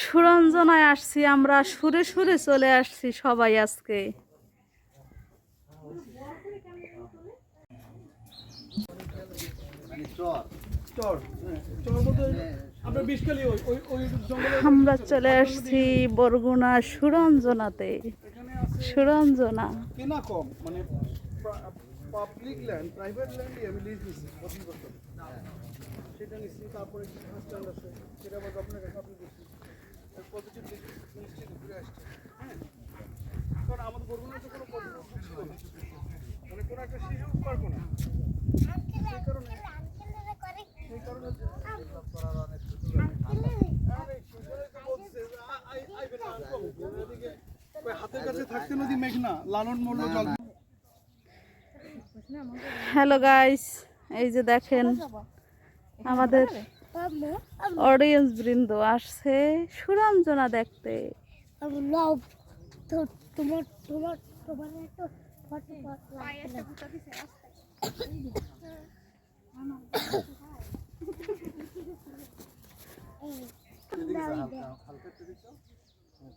সুরঞ্জনায় আসছি আমরা, সুরে সুরে চলে আসছি সবাই আজকে। আমরা চলে আসছি বরগুনা সুরঞ্জনাতে। সুরঞ্জনা। সেটা তারপরে আছে, সেটা কাছে আপনি হাতের কাছে নদী লালন হ্যালো গাইস এই যে দেখেন আমাদের অডিয়েন্স বৃন্দ আসছে সুরঞ্জনা দেখতে। তো তোমার তোমার তোমার একটা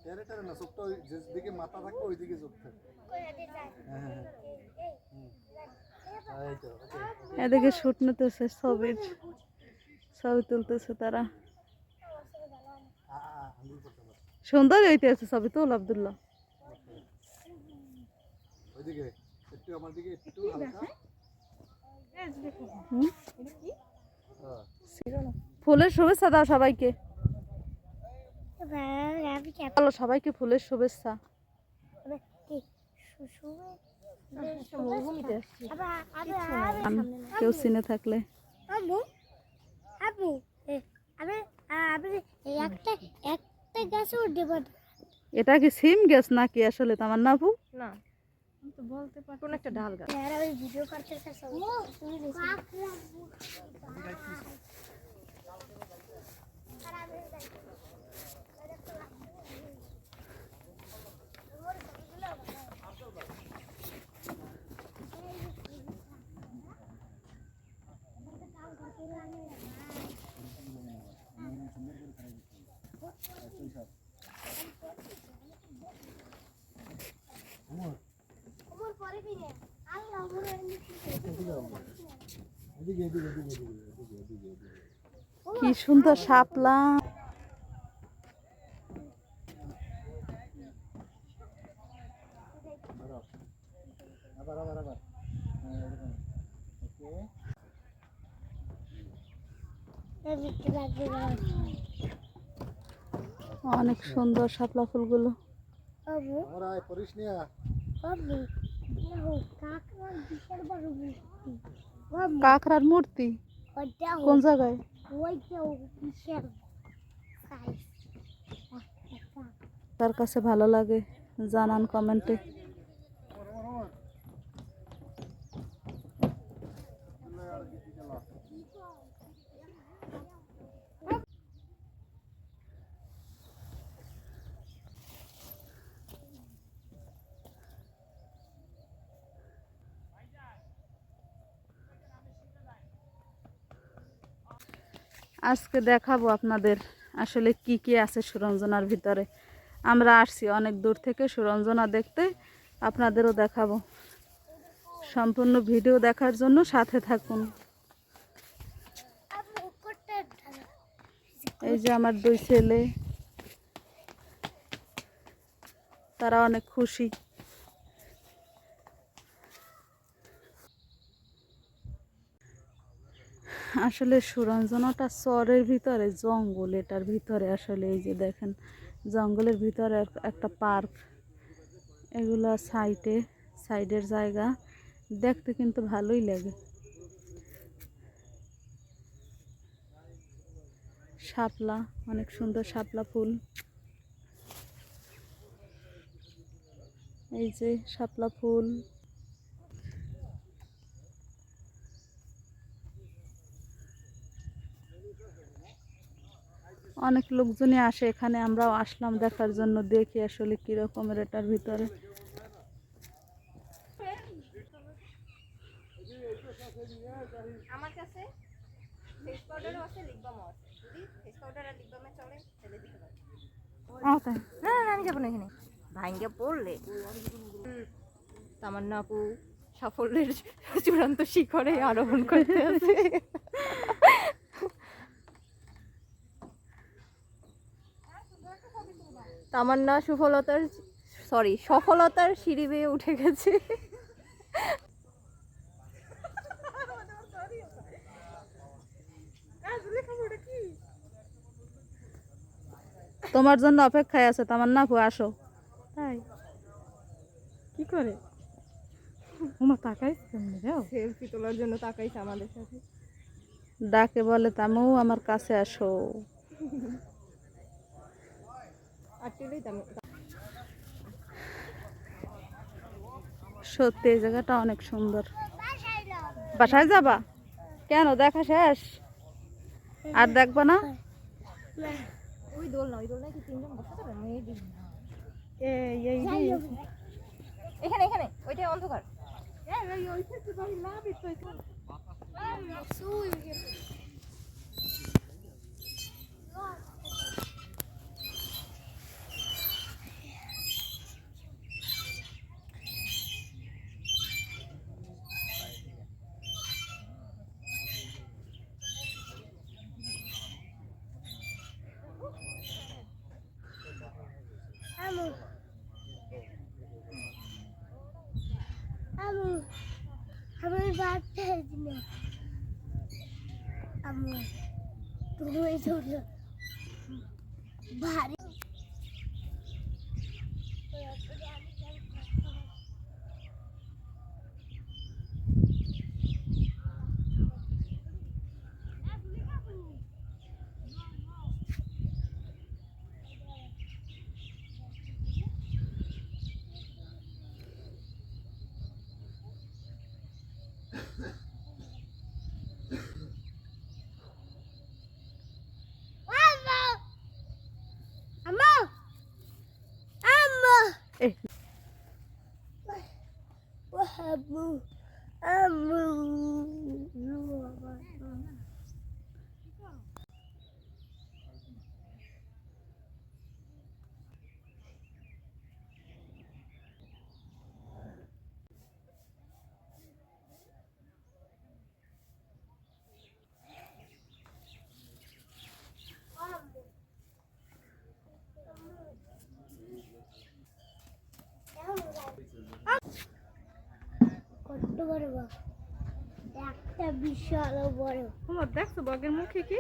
টেরে টেরে না চোখটা ওই যেদিকে মাথা থাকবে ওই চোখ থাকবে। এদিকে শুট নিতেছে ছবির। ছবি তুলতেছে তারা। সুন্দর হইতেছে ছবি তোল আবদুল্লাহ ওইদিকে একটু আমার দিকে একটু হালকা। হুম? হ্যাঁ। ফুলের শুভেচ্ছা দাও সবাইকে। আমি বলো সবাইকে ফুলের শুভেচ্ছা। কেউ চিনে থাকলে। আম্মু আমি আমি একটা একটা গাছে উঠতে পারি এটা কি সিম গ্যাস নাকি আসলে তোমার নাপু না আমি তো বলতে পারো একটা ডাল গাছ। আর আমি ভিডিও করতে চাই তুমি ওমর পরে ফিরে আল্লাহ ওমর এদিকে এদিকে এদিকে এদিকে এদিকে এদিকে এদিকে কি সুন্দর শাপলা। আবার আবার আবার ওকে অনেক সুন্দর শাপলা ফুলগুলো। কাকড়ার মূর্তি। কোন জায়গায়? তার কাছে ভালো লাগে জানান কমেন্টে। আজকে দেখাবো আপনাদের আসলে কি কি আছে সুরঞ্জনার ভিতরে। আমরা আসছি অনেক দূর থেকে সুরঞ্জনা দেখতে, আপনাদেরও দেখাবো। সম্পূর্ণ ভিডিও দেখার জন্য সাথে থাকুন। এই যে আমার দুই ছেলে, তারা অনেক খুশি। আসলে সুরঞ্জনাটা চরের ভিতরে, জঙ্গল এটার ভিতরে আসলে এই যে দেখেন, জঙ্গলের ভিতরে একটা পার্ক। এগুলো সাইডে সাইডের জায়গা। দেখতে কিন্তু ভালোই লাগে। শাপলা, অনেক সুন্দর শাপলা ফুল। এই যে শাপলা ফুল। অনেক লোকজনই আসে এখানে আমরাও আসলাম দেখার জন্য দেখি আসলে কি রকমের এটার ভিতরে। আমার কাছে ফেস পাউডারও আছে লিপ বামও আছে। যদি ফেস পাউডার আর লিপ বামে চলে তাহলে দিতে পারি আহ, তাই। না না, না আমি যাব না এখানে। ভাঙ্গে পড়লে। তামান্না আপু সাফল্যের চূড়ান্ত শিখরে আরোহণ করতে আছে। তামান্না সুফলতার সরি সফলতার সিঁড়ি বেয়ে উঠে গেছে। তোমার জন্য অপেক্ষায় আছে তোমার না আসো। তাই? কি করে? তোমার তাকাই সেলফি তোলার জন্য তাকাইছে আমাদের সাথে। ডাকে বলে তামু আমার কাছে আসো। সত্যি এই জায়গাটা অনেক সুন্দর বাসায় যাবা কেন দেখা শেষ আর দেখবা না ওই দোল না ওই দোল কি তিনজন বসে যাবে মেবি এখানে এখানে ওইটাই অন্ধকার আমু আমার বাচ্চা দিন আমু তুমি ছোট ভারী আমু আমু এই আমু আমু বড় বা একটা বিশাল বড়। তোমার দেখছ বগের মুখে কি?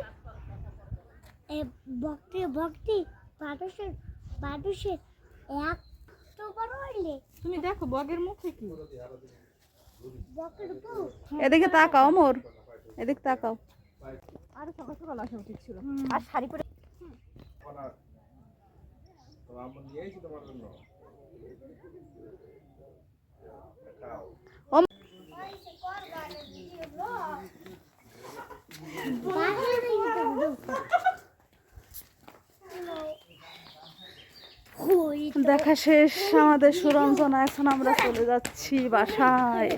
এ ভক্তি ভক্তি মানুষের মানুষের এক তো বড় হইলে। তুমি দেখো বগের মুখে কি? বকের বউ। এদিকে তাকাও মোর এদিকে তাকাও। আর সকাল সকাল আসা উচিত ছিল। আর শাড়ি পরে হই দেখা শেষ আমাদের সুরঞ্জনা এখন আমরা চলে যাচ্ছি বাসায়।